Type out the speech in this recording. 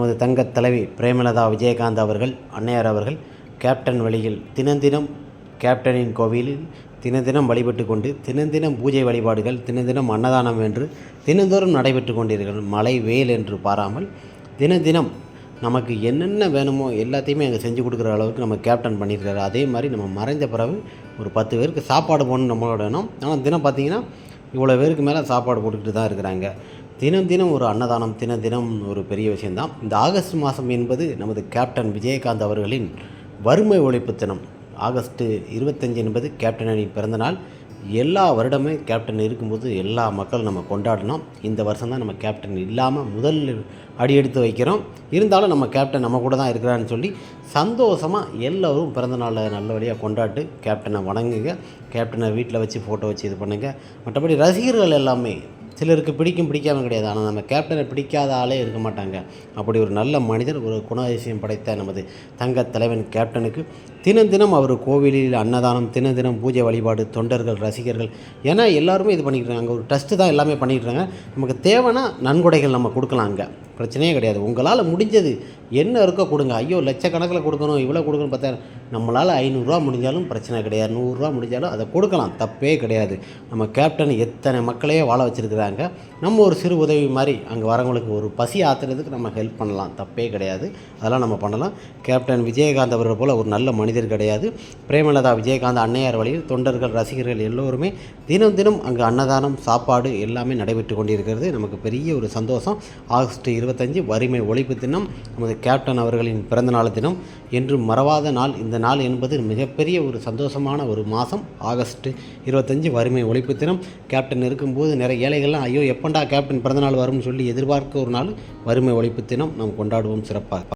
நமது தங்கத் தலைவி பிரேமலதா விஜயகாந்த் அவர்கள் அன்னையார் அவர்கள் கேப்டன் வழியில் தினந்தினம் கேப்டனின் கோவிலில் தினந்தினம் வழிபட்டு கொண்டு தினந்தினம் பூஜை வழிபாடுகள் தினந்தினம் அன்னதானம் என்று தினந்தோறும் நடைபெற்று கொண்டிருக்கிறது. மழை வெயில் என்று பாராமல் தினந்தினம் நமக்கு என்னென்ன வேணுமோ எல்லாத்தையுமே அங்கே செஞ்சு கொடுக்குற அளவுக்கு நம்ம கேப்டன் பண்ணியிருக்காரு. அதே மாதிரி நம்ம மறைந்த பிறகு ஒரு பத்து பேருக்கு சாப்பாடு போகணும் நம்மளோட வேணும் ஆனால் தினம் பார்த்தீங்கன்னா இவ்வளோ பேருக்கு மேலே சாப்பாடு போட்டுக்கிட்டு தான் இருக்கிறாங்க. தினம் தினம் ஒரு அன்னதானம் தினம் தினம் ஒரு பெரிய விஷயந்தான் இந்த ஆகஸ்ட் மாதம் என்பது நமது கேப்டன் விஜயகாந்த் அவர்களின் வறுமை ஒழிப்பு தினம். ஆகஸ்ட்டு இருபத்தஞ்சு என்பது கேப்டன் அணி பிறந்தநாள் எல்லா வருடமே கேப்டன் இருக்கும்போது எல்லா மக்களும் நம்ம கொண்டாடினோம் இந்த வருஷம் தான் நம்ம கேப்டன் இல்லாமல் முதல் அடி எடுத்து வைக்கிறோம். இருந்தாலும் நம்ம கேப்டன் நம்ம கூட தான் இருக்கிறான்னு சொல்லி சந்தோஷமாக எல்லோரும் பிறந்தநாளை நல்லபடியாக கொண்டாட்டு கேப்டனை வணங்குங்க. கேப்டனை வீட்டில் வச்சு ஃபோட்டோ வச்சு இது பண்ணுங்கள் மற்றபடி ரசிகர்கள் எல்லாமே சிலருக்கு பிடிக்கும் பிடிக்காம கிடையாது. ஆனால் நம்ம கேப்டனை பிடிக்காத ஆளே இருக்க மாட்டாங்க. அப்படி ஒரு நல்ல மனிதர் ஒரு குணாதிசயம் படைத்த நமது தங்க தலைவன் கேப்டனுக்கு தினம் தினம் அவர் கோவிலில் அன்னதானம் தினம் தினம் பூஜை வழிபாடு தொண்டர்கள் ரசிகர்கள் ஏன்னா எல்லாருமே இது பண்ணிக்கிட்டாங்க அங்கே ஒரு ட்ரஸ்ட்டு தான் எல்லாமே பண்ணிக்கிட்டு இருக்காங்க. நமக்கு தேவைன்னா நன்கொடைகள் நம்ம கொடுக்கலாம் அங்கே. பிரச்சனையே கிடையாது. உங்களால் முடிஞ்சது என்ன இருக்கோ கொடுங்க. ஐயோ லட்சக்கணக்கில் கொடுக்கணும் இவ்வளோ கொடுக்கணும் பார்த்தா நம்மளால் ஐநூறுரூவா முடிஞ்சாலும் பிரச்சனை கிடையாது. நூறுரூவா முடிஞ்சாலும் அதை கொடுக்கலாம். தப்பே கிடையாது. நம்ம கேப்டன் எத்தனை மக்களையே வாழ வச்சுருக்கிறாங்க நம்ம ஒரு சிறு உதவி மாதிரி அங்கே வரவங்களுக்கு ஒரு பசி ஆத்துறதுக்கு நம்ம ஹெல்ப் பண்ணலாம். தப்பே கிடையாது. அதெல்லாம் நம்ம பண்ணலாம். கேப்டன் விஜயகாந்த் அவர்கள் போல் ஒரு நல்ல மனிதர் கிடையாது. பிரேமலதா விஜயகாந்த் அன்னையார் வழியில் தொண்டர்கள் ரசிகர்கள் எல்லோருமே தினம் தினம் அங்கே அன்னதானம் சாப்பாடு எல்லாமே நடைபெற்று கொண்டிருக்கிறது. நமக்கு பெரிய ஒரு சந்தோஷம். ஆகஸ்ட் இருபத்தஞ்சு வறுமை ஒழிப்பு தினம் நமது கேப்டன் அவர்களின் பிறந்தநாள் தினம். என்று மறவாத நாள். இந்த நாள் என்பது மிகப்பெரிய ஒரு சந்தோஷமான ஒரு மாதம். ஆகஸ்ட் இருபத்தஞ்சு வறுமை ஒழிப்பு தினம். கேப்டன் இருக்கும்போது நிறைய ஏழைகள் எல்லாம் ஐயோ எப்பண்டா கேப்டன் பிறந்தநாள் வரும்னு சொல்லி எதிர்பார்க்க ஒரு நாள் வறுமை ஒழிப்பு தினம் நாம் கொண்டாடுவோம் சிறப்பாக